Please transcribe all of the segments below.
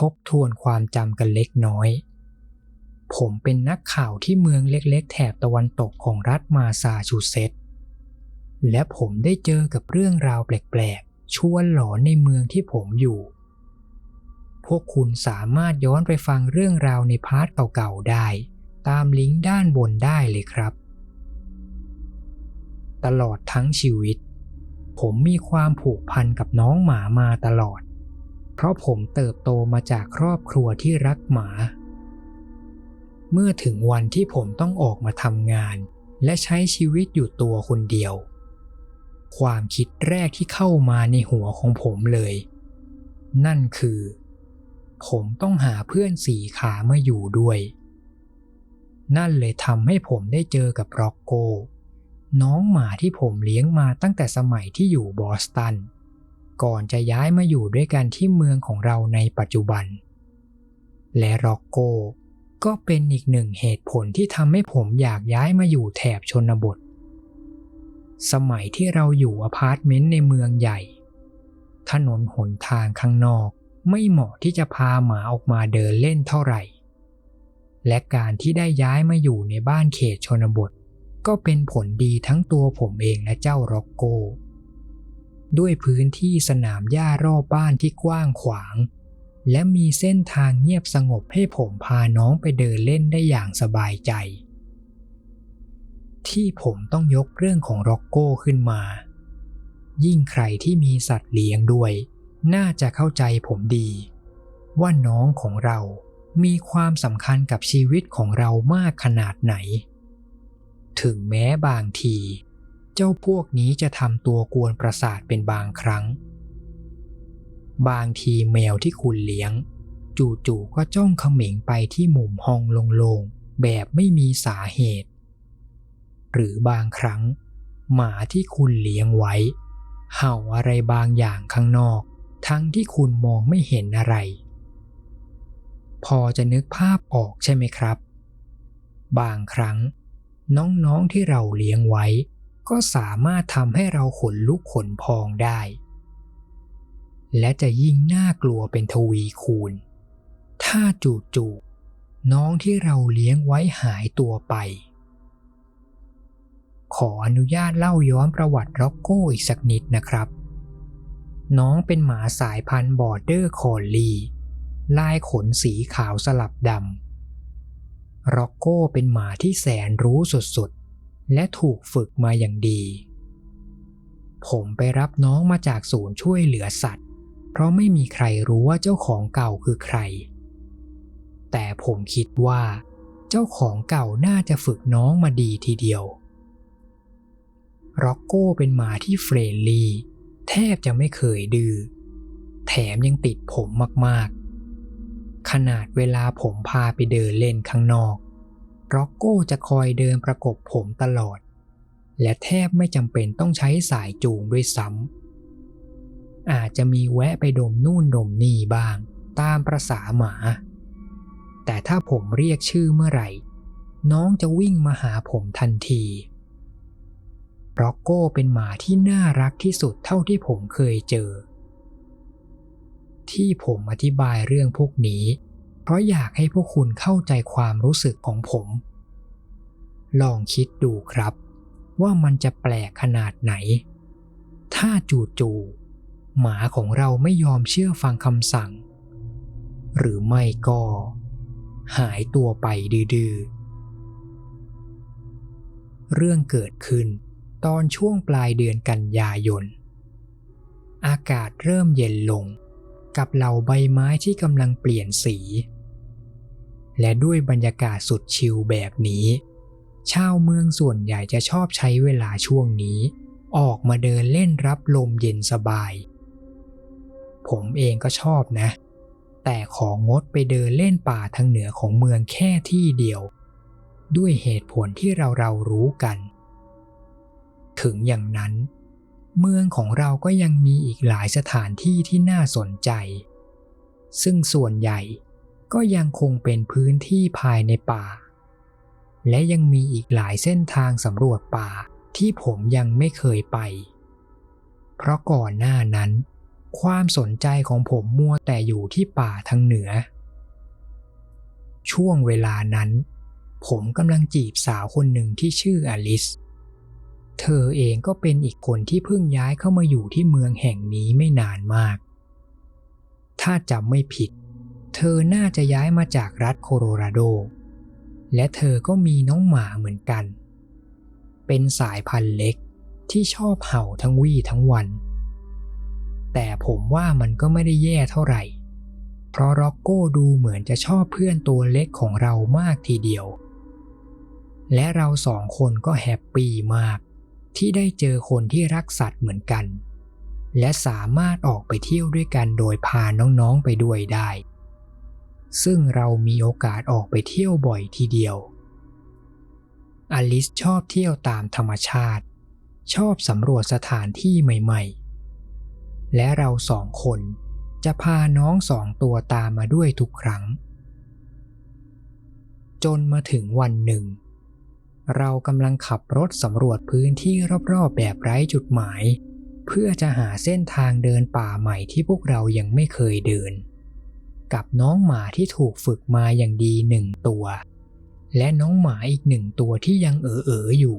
ทบทวนความจำกันเล็กน้อย ผมเป็นนักข่าวที่เมืองเล็กๆ แถบตะวันตกของรัฐมาซาชูเซตส์และผมได้เจอกับเรื่องราวแปลกๆ ชวนหลอนในเมืองที่ผมอยู่ พวกคุณสามารถย้อนไปฟังเรื่องราวในพาร์ทเก่าๆ ได้ ตามลิงก์ด้านบนได้เลยครับ ตลอดทั้งชีวิต ผมมีความผูกพันกับน้องหมามาตลอด เพราะผมเติบโตมาจากครอบครัวที่รักหมา เมื่อถึงวันที่ผมต้องออกมาทำงาน และใช้ชีวิตอยู่ตัวคนเดียว ความคิดแรกที่เข้ามาในหัวของผมเลย นั่นคือ ผมต้องหาเพื่อนสีขามาอยู่ด้วย นั่นเลยทำให้ผมได้เจอกับร็อกโกน้องหมาที่ผมเลี้ยงมาตั้งแต่สมัยที่อยู่บอสตัน ก่อนจะย้ายมาอยู่ด้วยกันที่เมืองของเราในปัจจุบัน และร็อกโกก็เป็นอีกหนึ่งเหตุผลที่ทำให้ผมอยากย้ายมาอยู่แถบชนบท สมัยที่เราอยู่อพาร์ตเมนต์ในเมืองใหญ่ ถนนหนทางข้างนอกไม่เหมาะที่จะพาหมาออกมาเดินเล่นเท่าไหร่ และการที่ได้ย้ายมาอยู่ในบ้านเขตชนบท ก็เป็นผลดีทั้งตัวผมเองและเจ้าร็อกโก ด้วยพื้นที่สนามหญ้ารอบบ้านที่กว้างขวาง และมีเส้นทางเงียบสงบให้ผมพาน้องไปเดินเล่นได้อย่างสบายใจ ที่ผมต้องยกเรื่องของร็อกโก้ขึ้นมา ยิ่งใครที่มีสัตว์เลี้ยงด้วย น่าจะเข้าใจผมดี ว่าน้องของเรามีความสำคัญกับชีวิตของเรามากขนาดไหน ถึงแม้บางที จ้าพวกนี้จะทำตัวกวนประสาทเป็นบางครั้ง บางทีแมวที่คุณเลี้ยง จู่ๆก็จ้องเขม็งไปที่มุมห้องโล่งๆแบบไม่มีสาเหตุ หรือบางครั้ง หมาที่คุณเลี้ยงไว้ เห่าอะไรบางอย่างข้างนอก ทั้งที่คุณมองไม่เห็นอะไร พอจะนึกภาพออกใช่ไหมครับ บางครั้ง น้องๆที่เราเลี้ยงไว้ ก็สามารถทำให้เราขนลุกขนพองได้ และจะยิ่งน่ากลัวเป็นทวีคูณ ถ้าจูจ่ๆน้องที่เราเลี้ยงไว้หายตัวไป ขออนุญาตเล่าย้อนประวัติร็อกโก้อีกสักนิดนะครับ น้องเป็นหมาสายพันธุ์บอร์เดอร์คอลลีลายขนสีขาวสลับดำร็อกโก้เป็นหมาที่แสนรู้สุดๆ และถูกฝึกมาอย่างดี ผมไปรับน้องมาจากศูนย์ช่วยเหลือสัตว์ เพราะไม่มีใครรู้ว่าเจ้าของเก่าคือใคร แต่ผมคิดว่า เจ้าของเก่าน่าจะฝึกน้องมาดีทีเดียวร็อกโก้เป็นหมาที่เฟรนลี่ แทบจะไม่เคยดื้อแถมยังติดผมมากๆ ขนาดเวลาผมพาไปเดินเล่นข้างนอก ร็อกโก้จะคอยเดินประกบผมตลอด และแทบไม่จำเป็นต้องใช้สายจูงด้วยซ้ำ อาจจะมีแวะไปดมนู่นดมนี่บ้าง ตามประษาหมา แต่ถ้าผมเรียกชื่อเมื่อไหร่ น้องจะวิ่งมาหาผมทันที ร็อกโก้เป็นหมาที่น่ารักที่สุดเท่าที่ผมเคยเจอ ที่ผมอธิบายเรื่องพวกนี้ ราะอยากให้พวกคุณเข้าใจความรู้สึกของผม ลองคิดดูครับ ว่ามันจะแปลกขนาดไหน ถ้าจู่ๆหมาของเราไม่ยอมเชื่อฟังคำสั่ง หรือไม่ก็ หายตัวไปดื้อเรื่องเกิดขึ้นตอนช่วงปลายเดือนกันยายน อากาศเริ่มเย็นลง กับเหล่าใบไม้ที่กำลังเปลี่ยนสี และด้วยบรรยากาศสุดชิลแบบนี้ ชาวเมืองส่วนใหญ่จะชอบใช้เวลาช่วงนี้ ออกมาเดินเล่นรับลมเย็นสบาย ผมเองก็ชอบนะ แต่ของงดไปเดินเล่นป่าทางเหนือของเมืองแค่ที่เดียว ด้วยเหตุผลที่เราเรารู้กัน ถึงอย่างนั้น เมืองของเราก็ยังมีอีกหลายสถานที่ที่น่าสนใจ ซึ่งส่วนใหญ่ ก็ยังคงเป็นพื้นที่ภายในป่า และยังมีอีกหลายเส้นทางสำรวจป่าที่ผมยังไม่เคยไป เพราะก่อนหน้านั้น ความสนใจของผมมัวแต่อยู่ที่ป่าทางเหนือ ช่วงเวลานั้น ผมกำลังจีบสาวคนหนึ่งที่ชื่ออลิส เธอเองก็เป็นอีกคนที่เพิ่งย้ายเข้ามาอยู่ที่เมืองแห่งนี้ไม่นานมาก ถ้าจำไม่ผิด เธอน่าจะย้ายมาจากรัฐโคโลราโด และเธอก็มีน้องหมาเหมือนกัน เป็นสายพันธุ์เล็กที่ชอบเห่าทั้งวี่ทั้งวัน แต่ผมว่ามันก็ไม่ได้แย่เท่าไหร่ เพราะร็อกโก้ดูเหมือนจะชอบเพื่อนตัวเล็กของเรามากทีเดียว และเราสองคนก็แฮปปี้มาก ที่ได้เจอคนที่รักสัตว์เหมือนกัน และสามารถออกไปเที่ยวด้วยกันโดยพาน้องๆไปด้วยได้ ซึ่งเรามีโอกาสออกไปเที่ยวบ่อยทีเดียว อลิสชอบเที่ยวตามธรรมชาติ ชอบสำรวจสถานที่ใหม่ๆ และเราสองคนจะพาน้องสองตัวตามมาด้วยทุกครั้ง จนมาถึงวันหนึ่ง เรากำลังขับรถสำรวจพื้นที่รอบๆแบบไร้จุดหมาย เพื่อจะหาเส้นทางเดินป่าใหม่ที่พวกเรายังไม่เคยเดิน กับน้องหมาที่ถูกฝึกมาอย่างดีหนึ่งตัว และน้องหมาอีกหนึ่งตัวที่ยังเอ๋อๆอยู่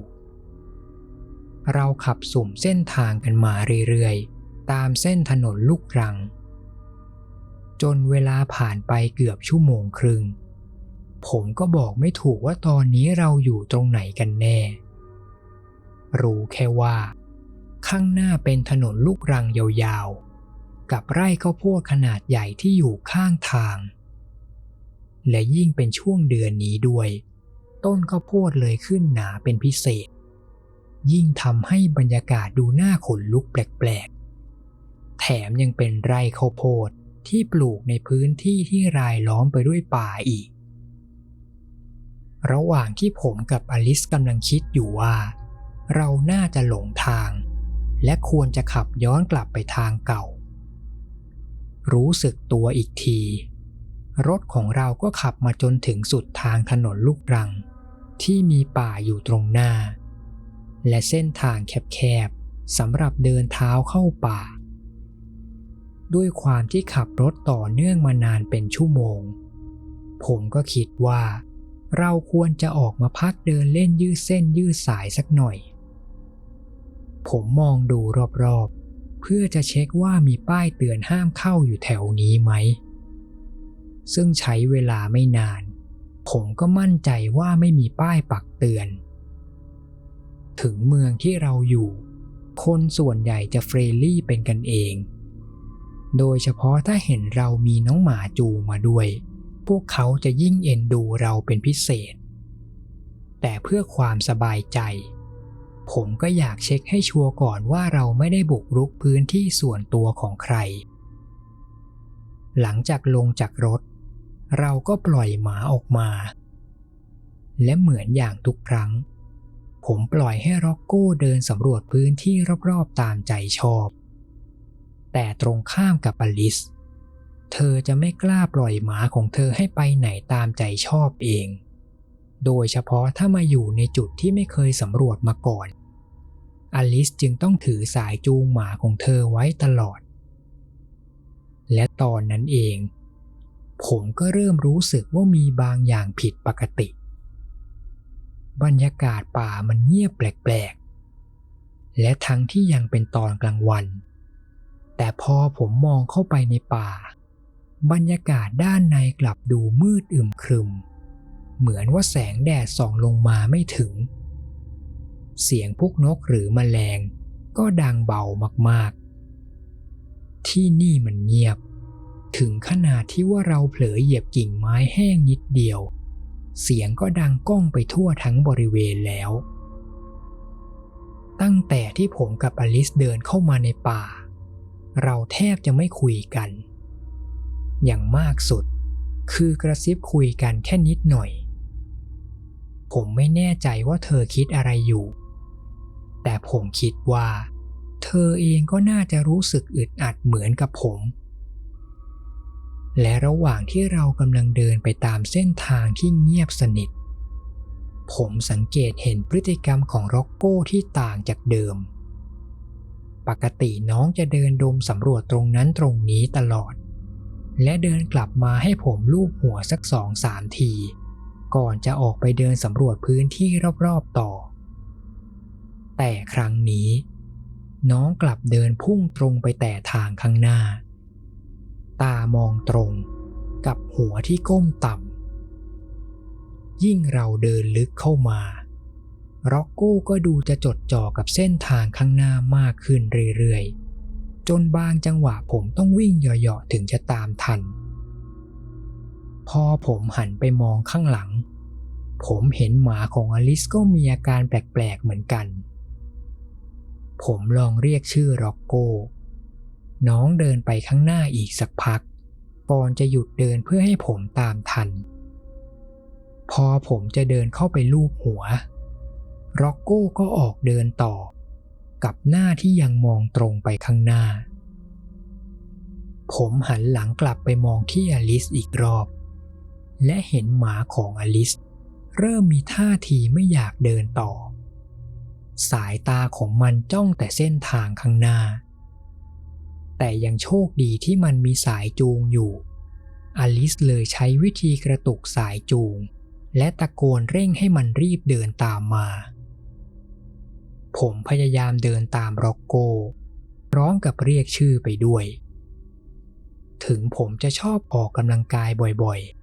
เราขับสุ่มเส้นทางกันมาเรื่อยๆ ตามเส้นถนนลูกรัง จนเวลาผ่านไปเกือบชั่วโมงครึ่ง ผมก็บอกไม่ถูกว่าตอนนี้เราอยู่ตรงไหนกันแน่ รู้แค่ว่า ข้างหน้าเป็นถนนลูกรังยาวๆ กับไร่ข้าวโพดขนาดใหญ่ที่อยู่ข้างทาง และยิ่งเป็นช่วงเดือนนี้ด้วย ต้นข้าวโพดเลยขึ้นหนาเป็นพิเศษ ยิ่งทำให้บรรยากาศดูน่าขนลุกแปลกๆ แถมยังเป็นไร่ข้าวโพดที่ปลูกในพื้นที่ที่รายล้อมไปด้วยป่าอีก ระหว่างที่ผมกับอลิสกำลังคิดอยู่ว่า เราน่าจะหลงทาง และควรจะขับย้อนกลับไปทางเก่า รู้สึกตัวอีกที รถของเราก็ขับมาจนถึงสุดทางถนนลูกรัง ที่มีป่าอยู่ตรงหน้า และเส้นทางแคบๆสำหรับเดินเท้าเข้าป่า ด้วยความที่ขับรถต่อเนื่องมานานเป็นชั่วโมง ผมก็คิดว่า เราควรจะออกมาพักเดินเล่นยืดเส้นยืดสายสักหน่อย ผมมองดูรอบๆ เพื่อจะเช็คว่ามีป้ายเตือนห้ามเข้าอยู่แถวนี้ไหม ซึ่งใช้เวลาไม่นาน ผมก็มั่นใจว่าไม่มีป้ายปักเตือน ถึงเมืองที่เราอยู่ คนส่วนใหญ่จะเฟรลี่เป็นกันเอง โดยเฉพาะถ้าเห็นเรามีน้องหมาจูมาด้วย พวกเขาจะยิ่งเอ็นดูเราเป็นพิเศษ แต่เพื่อความสบายใจ ผมก็อยากเช็คให้ชัวร์ก่อนว่าเราไม่ได้บุกรุกพื้นที่ส่วนตัวของใคร หลังจากลงจากรถ เราก็ปล่อยหมาออกมา และเหมือนอย่างทุกครั้ง ผมปล่อยให้ร็อกโก้เดินสำรวจพื้นที่รอบๆตามใจชอบ แต่ตรงข้ามกับอลิส เธอจะไม่กล้าปล่อยหมาของเธอให้ไปไหนตามใจชอบเอง โดยเฉพาะถ้ามาอยู่ในจุดที่ไม่เคยสำรวจมาก่อน อลิสจึงต้องถือสายจูงหมาของเธอไว้ตลอด และตอนนั้นเอง ผมก็เริ่มรู้สึกว่ามีบางอย่างผิดปกติ บรรยากาศป่ามันเงียบแปลกๆ และทั้งที่ยังเป็นตอนกลางวัน แต่พอผมมองเข้าไปในป่า บรรยากาศด้านในกลับดูมืดอึมครึม เหมือนว่าแสงแดดส่องลงมาไม่ถึง เสียงพวกนกหรือมแมลงก็ดังเบามากๆ ที่นี่มันเงียบ ถึงขนาดที่ว่าเราเผลอเหยียบกิ่งไม้แห้งนิดเดียว เสียงก็ดังก้องไปทั่วทั้งบริเวณแล้ว ตั้งแต่ที่ผมกับอลิสเดินเข้ามาในป่า เราแทบจะไม่คุยกัน อย่างมากสุดคือกระซิบคุยกันแค่นิดหน่อย ผมไม่แน่ใจว่าเธอคิดอะไรอยู่ แต่ผมคิดว่า เธอเองก็น่าจะรู้สึกอึดอัดเหมือนกับผม และระหว่างที่เรากำลังเดินไปตามเส้นทางที่เงียบสนิท ผมสังเกตเห็นพฤติกรรมของร็อกโก้ที่ต่างจากเดิม ปกติน้องจะเดินดมสำรวจตรงนั้นตรงนี้ตลอด และเดินกลับมาให้ผมลูบหัวสักสองสามที ก่อนจะออกไปเดินสำรวจพื้นที่รอบๆต่อ แต่ครั้งนี้ น้องกลับเดินพุ่งตรงไปแต่ทางข้างหน้า ตามองตรงกับหัวที่ก้มต่ำ ยิ่งเราเดินลึกเข้ามา ร็อกโก้ก็ดูจะจดจ่อกับเส้นทางข้างหน้ามากขึ้นเรื่อยๆ จนบางจังหวะผมต้องวิ่งเหยาะๆถึงจะตามทัน พอผมหันไปมองข้างหลัง ผมเห็นหมาของอลิสก็มีอาการแปลกๆเหมือนกัน ผมลองเรียกชื่อร็อกโก้ น้องเดินไปข้างหน้าอีกสักพัก ก่อนจะหยุดเดินเพื่อให้ผมตามทัน พอผมจะเดินเข้าไปลูบหัว ร็อกโก้ก็ออกเดินต่อ กับหน้าที่ยังมองตรงไปข้างหน้าผมหันหลังกลับไปมองที่อลิสอีกรอบ และเห็นหมาของอลิส เริ่มมีท่าทีไม่อยากเดินต่อ สายตาของมันจ้องแต่เส้นทางข้างหน้า แต่ยังโชคดีที่มันมีสายจูงอยู่อลิสเลยใช้วิธีกระตุกสายจูง และตะโกนเร่งให้มันรีบเดินตามมา ผมพยายามเดินตามร็อกโกพร้อมกับเรียกชื่อไปด้วย ถึงผมจะชอบออกกำลังกายบ่อยๆ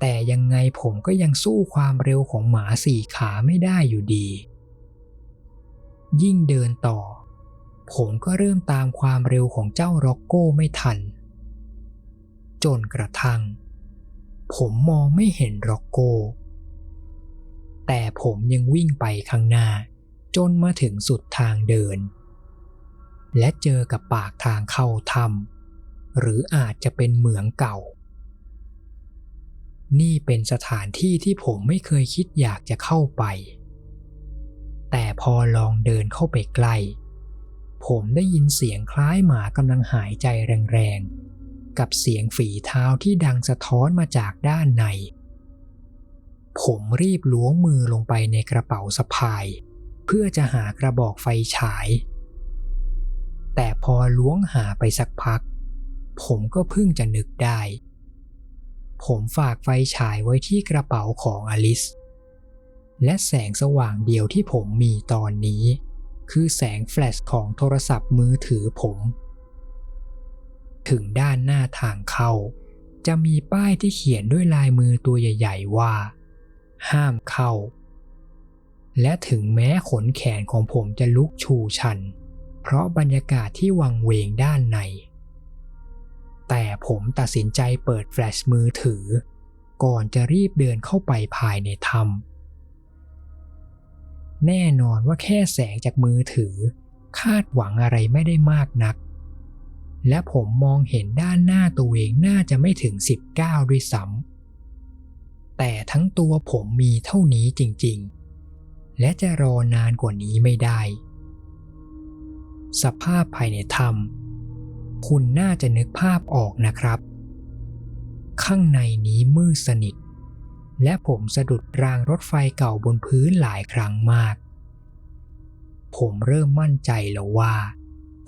แต่ยังไงผมก็ยังสู้ความเร็วของหมาสี่ขาไม่ได้อยู่ดี ยิ่งเดินต่อ ผมก็เริ่มตามความเร็วของเจ้าร็อกโก้ไม่ทัน จนกระทั่ง ผมมองไม่เห็นร็อกโก้ แต่ผมยังวิ่งไปข้างหน้า จนมาถึงสุดทางเดิน และเจอกับปากทางเข้าถ้ำหรืออาจจะเป็นเหมืองเก่า นี่เป็นสถานที่ที่ผมไม่เคยคิดอยากจะเข้าไป แต่พอลองเดินเข้าไปใกล้ ผมได้ยินเสียงคล้ายหมากำลังหายใจแรงๆ กับเสียงฝีเท้าที่ดังสะท้อนมาจากด้านใน ผมรีบล้วงมือลงไปในกระเป๋าสะพาย เพื่อจะหากระบอกไฟฉาย แต่พอล้วงหาไปสักพัก ผมก็เพิ่งจะนึกได้ ผมฝากไฟฉายไว้ที่กระเป๋าของอลิส และแสงสว่างเดียวที่ผมมีตอนนี้ คือแสงแฟลชของโทรศัพท์มือถือผม ถึงด้านหน้าทางเข้า จะมีป้ายที่เขียนด้วยลายมือตัวใหญ่ ๆ ว่า ห้ามเข้า และถึงแม้ขนแขนของผมจะลุกชูชัน เพราะบรรยากาศที่วังเวงด้านใน แต่ผมตัดสินใจเปิดแฟลชมือถือ ก่อนจะรีบเดินเข้าไปภายในถ้ำแน่นอนว่าแค่แสงจากมือถือ คาดหวังอะไรไม่ได้มากนัก และผมมองเห็นด้านหน้าตัวเองน่าจะไม่ถึง 19 ด้วยซ้ำแต่ทั้งตัวผมมีเท่านี้จริง ๆ และจะรอนานกว่านี้ไม่ได้ สภาพภายในถ้ำ คุณน่าจะนึกภาพออกนะครับ ข้างในนี้มืดสนิท และผมสะดุดรางรถไฟเก่าบนพื้นหลายครั้งมาก ผมเริ่มมั่นใจแล้วว่า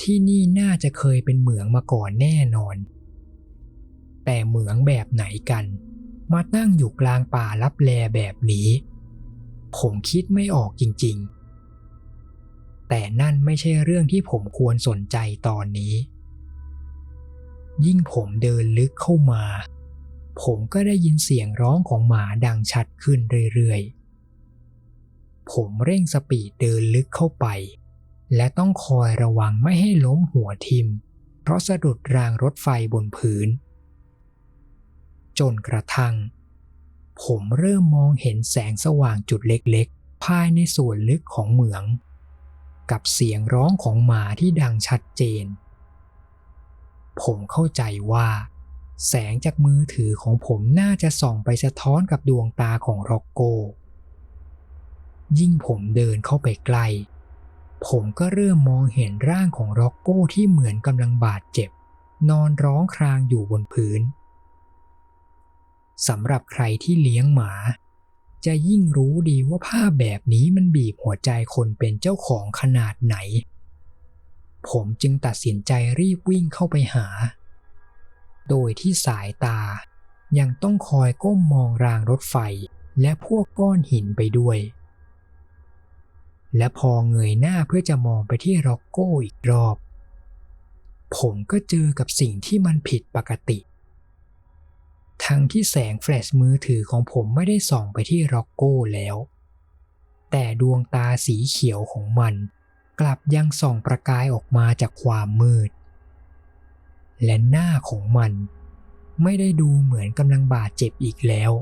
ที่นี่น่าจะเคยเป็นเหมืองมาก่อนแน่นอน แต่เหมืองแบบไหนกัน มาตั้งอยู่กลางป่าลับแลแบบนี้ ผมคิดไม่ออกจริง ๆ แต่นั่นไม่ใช่เรื่องที่ผมควรสนใจตอนนี้ ยิ่งผมเดินลึกเข้ามา ผมก็ได้ยินเสียงร้องของหมาดังชัดขึ้นเรื่อยๆ ผมเร่งสปีดเดินลึกเข้าไป และต้องคอยระวังไม่ให้ล้มหัวทิม เพราะสะดุดรางรถไฟบนพื้น จนกระทั่ง ผมเริ่มมองเห็นแสงสว่างจุดเล็กๆ ภายในส่วนลึกของเหมือง กับเสียงร้องของหมาที่ดังชัดเจน ผมเข้าใจว่า แสงจากมือถือของผมน่าจะส่องไปสะท้อนกับดวงตาของร็อกโก ยิ่งผมเดินเข้าไปใกล้ ผมก็เริ่มมองเห็นร่างของร็อกโก้ที่เหมือนกำลังบาดเจ็บ นอนร้องครางอยู่บนพื้นสำหรับใครที่เลี้ยงหมา จะยิ่งรู้ดีว่าภาพแบบนี้มันบีบหัวใจคนเป็นเจ้าของขนาดไหน ผมจึงตัดสินใจรีบวิ่งเข้าไปหา โดยที่สายตายังต้องคอยก้มมองรางรถไฟและพวกก้อนหินไปด้วย และพอเงยหน้าเพื่อจะมองไปที่ร็อกโก้อีกรอบ ผมก็เจอกับสิ่งที่มันผิดปกติ ทั้งที่แสงแฟลชมือถือของผมไม่ได้ส่องไปที่ร็อกโก้แล้ว แต่ดวงตาสีเขียวของมัน กลับยังส่องประกายออกมาจากความมืด และหน้าของมันไม่ได้ดูเหมือนกำลังบาดเจ็บอีกแล้ว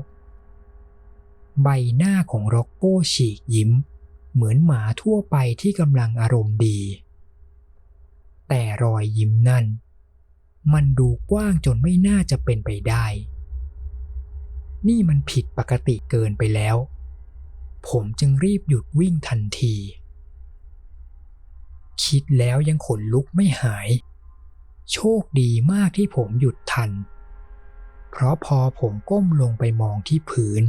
ใบหน้าของร็อกโก้ฉีกยิ้ม เหมือนหมาทั่วไปที่กำลังอารมณ์ดี แต่รอยยิ้มนั่น มันดูกว้างจนไม่น่าจะเป็นไปได้ นี่มันผิดปกติเกินไปแล้ว ผมจึงรีบหยุดวิ่งทันที คิดแล้วยังขนลุกไม่หาย โชคดีมากที่ผมหยุดทัน เพราะพอผมก้มลงไปมองที่พื้น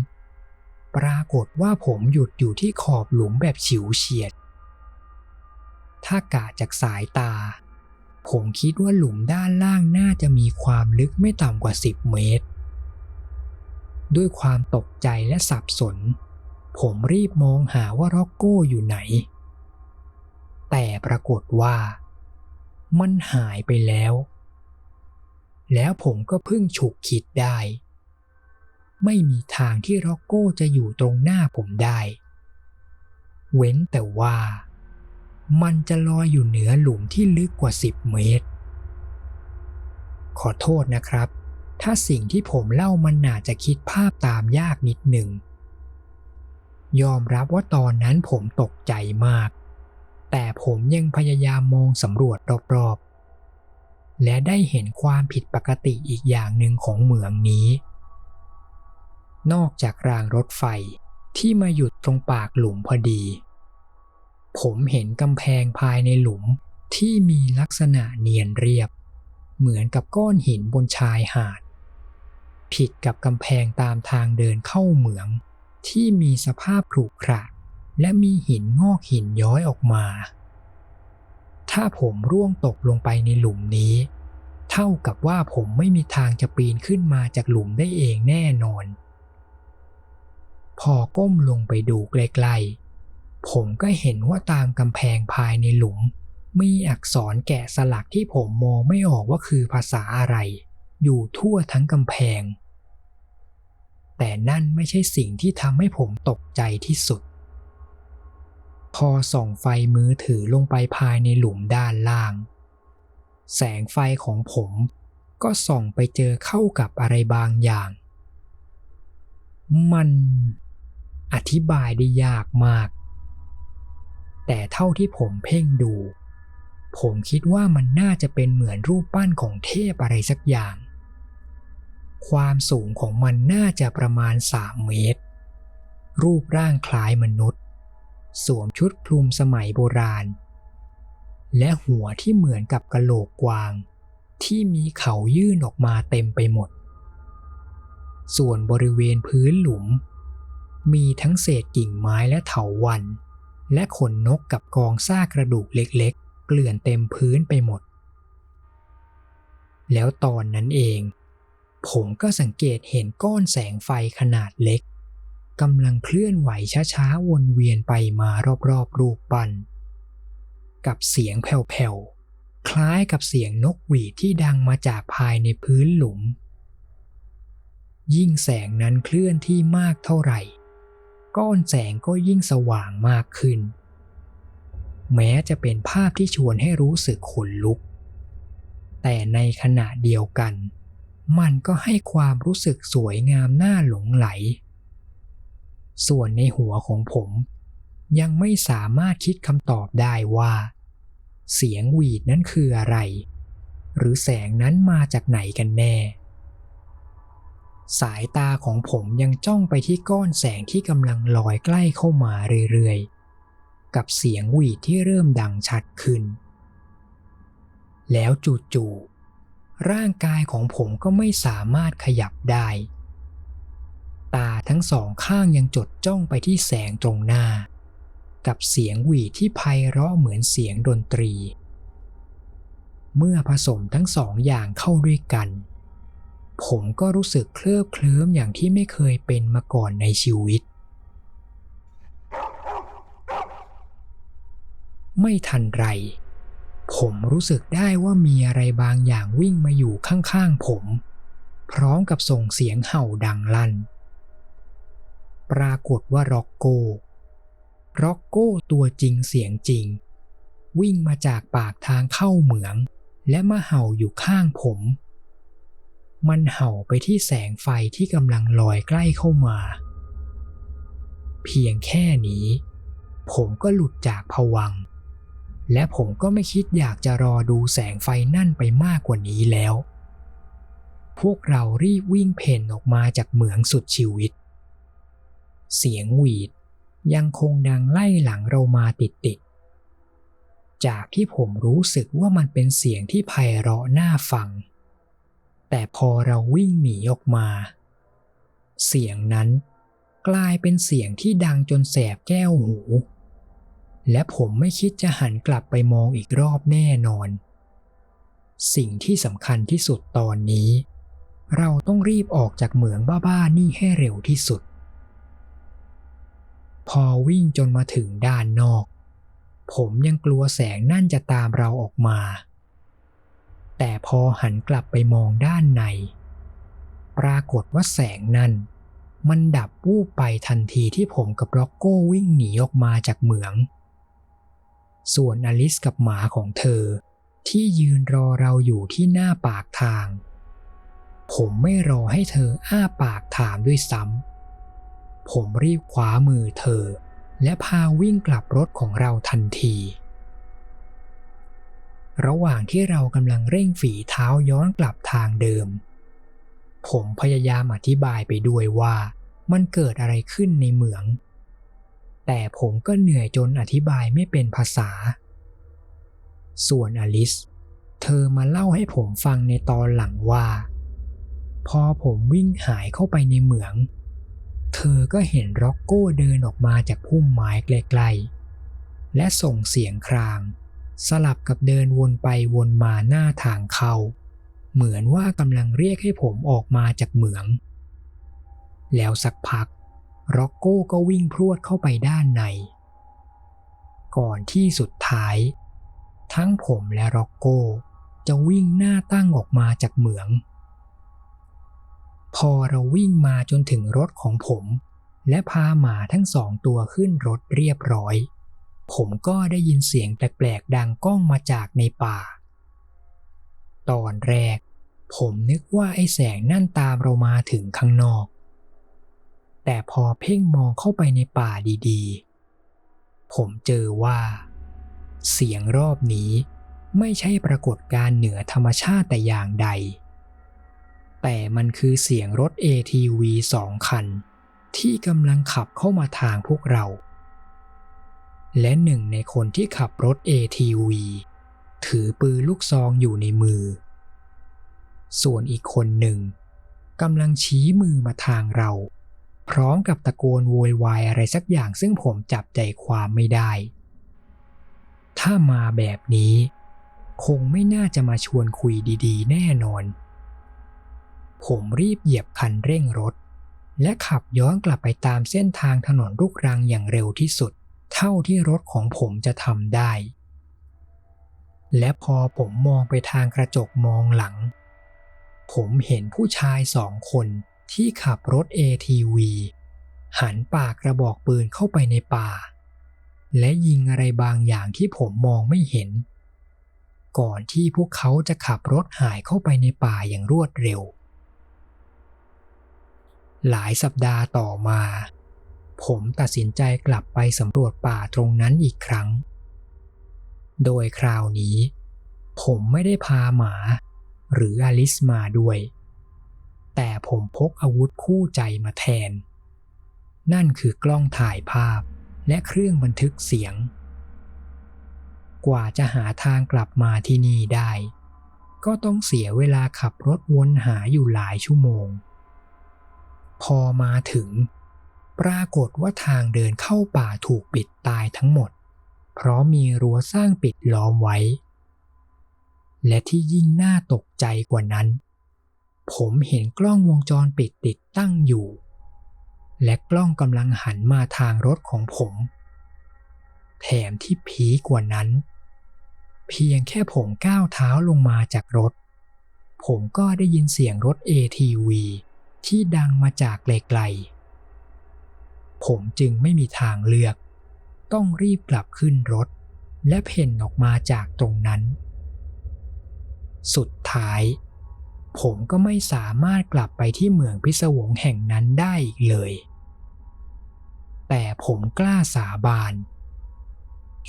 ปรากฏว่าผมหยุดอยู่ที่ขอบหลุมแบบฉิวเฉียด ถ้ากะจากสายตา ผมคิดว่าหลุมด้านล่างน่าจะมีความลึกไม่ต่ำกว่า 10 เมตร ด้วยความตกใจและสับสน ผมรีบมองหาว่าร็อกโก้อยู่ไหน แต่ปรากฏว่า มันหายไปแล้ว แล้วผมก็เพิ่งฉุกคิดได้ ไม่มีทางที่ร็อกโก้จะอยู่ตรงหน้าผมได้ เว้นแต่ว่า มันจะลอยอยู่เหนือหลุมที่ลึกกว่า10เมตร ขอโทษนะครับ ถ้าสิ่งที่ผมเล่ามันน่าจะคิดภาพตามยากนิดหนึ่งยอมรับว่าตอนนั้นผมตกใจมาก แต่ผมยังพยายามมองสำรวจรอบๆ และได้เห็นความผิดปกติอีกอย่างหนึ่งของเหมืองนี้ นอกจากรางรถไฟที่มาหยุดตรงปากหลุมพอดี ผมเห็นกำแพงภายในหลุมที่มีลักษณะเนียนเรียบ เหมือนกับก้อนหินบนชายหาด ผิดกับกำแพงตามทางเดินเข้าเหมืองที่มีสภาพขรุขระ และมีหินงอกหินย้อยออกมา ถ้าผมร่วงตกลงไปในหลุมนี้ เท่ากับว่าผมไม่มีทางจะปีนขึ้นมาจากหลุมได้เองแน่นอน พอก้มลงไปดูใกลๆ ผมก็เห็นว่าตามกำแพงภายในหลุม มีอักษรแกะสลักที่ผมมองไม่ออกว่าคือภาษาอะไร อยู่ทั่วทั้งกำแพง แต่นั่นไม่ใช่สิ่งที่ทำให้ผมตกใจที่สุด พอส่องไฟมือถือลงไปภายในหลุมด้านล่าง แสงไฟของผมก็ส่องไปเจอเข้ากับอะไรบางอย่าง มันอธิบายได้ยากมาก แต่เท่าที่ผมเพ่งดู ผมคิดว่ามันน่าจะเป็นเหมือนรูปปั้นของเทพอะไรสักอย่าง ความสูงของมันน่าจะประมาณสามเมตร รูปร่างคล้ายมนุษย์ สวมชุดคลุมสมัยโบราณ และหัวที่เหมือนกับกะโหลกกวาง ที่มีเขายื่นออกมาเต็มไปหมด ส่วนบริเวณพื้นหลุม มีทั้งเศษกิ่งไม้และเถาวัน และขนนกกับกองซากกระดูกเล็กๆ เกลื่อนเต็มพื้นไปหมด แล้วตอนนั้นเอง ผมก็สังเกตเห็นก้อนแสงไฟขนาดเล็ก กำลังเคลื่อนไหวช้าๆ วนเวียนไปมารอบๆรูปปั้นกับเสียงแผ่วๆ คล้ายกับเสียงนกหวีดที่ดังมาจากภายในพื้นหลุม ยิ่งแสงนั้นเคลื่อนที่มากเท่าไหร่ ก้อนแสงก็ยิ่งสว่างมากขึ้น แม้จะเป็นภาพที่ชวนให้รู้สึกขนลุก แต่ในขณะเดียวกัน มันก็ให้ความรู้สึกสวยงามน่าหลงไหล ส่วนในหัวของผม ยังไม่สามารถคิดคำตอบได้ว่า เสียงหวีดนั้นคืออะไร หรือแสงนั้นมาจากไหนกันแน่ สายตาของผมยังจ้องไปที่ก้อนแสงที่กำลังลอยใกล้เข้ามาเรื่อยๆ กับเสียงหวีดที่เริ่มดังชัดขึ้น แล้วจู่ๆร่างกายของผมก็ไม่สามารถขยับได้ ตาทั้งสองข้างยังจดจ้องไปที่แสงตรงหน้า กับเสียงหวีดที่ไพเราะเหมือนเสียงดนตรี เมื่อผสมทั้งสองอย่างเข้าด้วยกัน ผมก็รู้สึกเคลิบเคลิ้มอย่างที่ไม่เคยเป็นมาก่อนในชีวิต ไม่ทันไร ผมรู้สึกได้ว่ามีอะไรบางอย่างวิ่งมาอยู่ข้างๆผม พร้อมกับส่งเสียงเห่าดังลั่น ปรากฏว่าร็อกโกร็อกโก้ตัวจริงเสียงจริง วิ่งมาจากปากทางเข้าเหมือง และมาเห่าอยู่ข้างผม มันเห่าไปที่แสงไฟที่กำลังลอยใกล้เข้ามา เพียงแค่นี้ ผมก็หลุดจากผวัง และผมก็ไม่คิดอยากจะรอดูแสงไฟนั่นไปมากกว่านี้แล้ว พวกเรารีบวิ่งเพ่นออกมาจากเหมืองสุดชีวิต เสียงหวีดยังคงดังไล่หลังเรามาติดๆ จากที่ผมรู้สึกว่ามันเป็นเสียงที่ไพเราะน่าฟัง แต่พอเราวิ่งหนีออกมา เสียงนั้นกลายเป็นเสียงที่ดังจนแสบแก้วหู และผมไม่คิดจะหันกลับไปมองอีกรอบแน่นอน สิ่งที่สำคัญที่สุดตอนนี้ เราต้องรีบออกจากเหมืองบ้าๆนี่ให้เร็วที่สุด พอวิ่งจนมาถึงด้านนอก ผมยังกลัวแสงนั่นจะตามเราออกมา แต่พอหันกลับไปมองด้านใน ปรากฏว่าแสงนั่นมันดับวูบไปทันทีที่ผมกับร็อกโก้วิ่งหนีออกมาจากเหมือง ส่วนอลิสกับหมาของเธอที่ยืนรอเราอยู่ที่หน้าปากทาง ผมไม่รอให้เธออ้าปากถามด้วยซ้ำ ผมรีบคว้ามือเธอ และพาวิ่งกลับรถของเราทันที ระหว่างที่เรากำลังเร่งฝีเท้าย้อนกลับทางเดิม ผมพยายามอธิบายไปด้วยว่ามันเกิดอะไรขึ้นในเหมือง แต่ผมก็เหนื่อยจนอธิบายไม่เป็นภาษา ส่วนอลิส เธอมาเล่าให้ผมฟังในตอนหลังว่า พอผมวิ่งหายเข้าไปในเหมือง เธอก็เห็นร็อกโก้เดินออกมาจากพุ่มไม้ไกลๆ และส่งเสียงคราง สลับกับเดินวนไปวนมาหน้าทางเข้า เหมือนว่ากำลังเรียกให้ผมออกมาจากเหมือง แล้วสักพักร็อกโก้ก็วิ่งพรวดเข้าไปด้านใน ก่อนที่สุดท้าย ทั้งผมและร็อกโก้จะวิ่งหน้าตั้งออกมาจากเหมือง พอเราวิ่งมาจนถึงรถของผม และพาหมาทั้งสองตัวขึ้นรถเรียบร้อย ผมก็ได้ยินเสียงแปลกๆดังก้องมาจากในป่า ตอนแรก ผมนึกว่าไอ้แสงนั่นตามเรามาถึงข้างนอก แต่พอเพ่งมองเข้าไปในป่าดีๆ ผมเจอว่า เสียงรอบนี้ไม่ใช่ปรากฏการณ์เหนือธรรมชาติแต่อย่างใด แต่มันคือเสียงรถ ATV สองคัน ที่กำลังขับเข้ามาทางพวกเรา และหนึ่งในคนที่ขับรถ ATV ถือปืนลูกซองอยู่ในมือ ส่วนอีกคนหนึ่งกำลังชี้มือมาทางเรา พร้อมกับตะโกนโวยวายอะไรสักอย่างซึ่งผมจับใจความไม่ได้ ถ้ามาแบบนี้ คงไม่น่าจะมาชวนคุยดีๆ แน่นอน ผมรีบเหยียบคันเร่งรถ และขับย้อนกลับไปตามเส้นทางถนนลูกรังอย่างเร็วที่สุด เท่าที่รถของผมจะทำได้ และพอผมมองไปทางกระจกมองหลัง ผมเห็นผู้ชายสองคนที่ขับรถ ATV หันปากกระบอกปืนเข้าไปในป่า และยิงอะไรบางอย่างที่ผมมองไม่เห็น ก่อนที่พวกเขาจะขับรถหายเข้าไปในป่าอย่างรวดเร็ว หลายสัปดาห์ต่อมา ผมตัดสินใจกลับไปสำรวจป่าตรงนั้นอีกครั้ง โดยคราวนี้ ผมไม่ได้พาหมา หรืออลิสมาด้วย แต่ผมพกอาวุธคู่ใจมาแทน นั่นคือกล้องถ่ายภาพและเครื่องบันทึกเสียง กว่าจะหาทางกลับมาที่นี่ได้ ก็ต้องเสียเวลาขับรถวนหาอยู่หลายชั่วโมง พอมาถึง ปรากฏว่าทางเดินเข้าป่าถูกปิดตายทั้งหมด เพราะมีรั้วสร้างปิดล้อมไว้ และที่ยิ่งน่าตกใจกว่านั้น ผมเห็นกล้องวงจรปิดติดตั้งอยู่ และกล้องกำลังหันมาทางรถของผม แถมที่ผีกว่านั้น เพียงแค่ผมก้าวเท้าลงมาจากรถ ผมก็ได้ยินเสียงรถ ATV ที่ดังมาจากไกลๆ ผมจึงไม่มีทางเลือก ต้องรีบกลับขึ้นรถ และเพ่นออกมาจากตรงนั้น สุดท้าย ผมก็ไม่สามารถกลับไปที่เมืองพิศวงแห่งนั้นได้อีกเลย แต่ผมกล้าสาบาน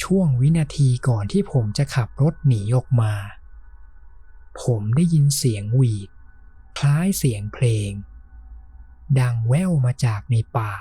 ช่วงวินาทีก่อนที่ผมจะขับรถหนีออกมา ผมได้ยินเสียงหวีด คล้ายเสียงเพลง ดังแว่วมาจากในป่า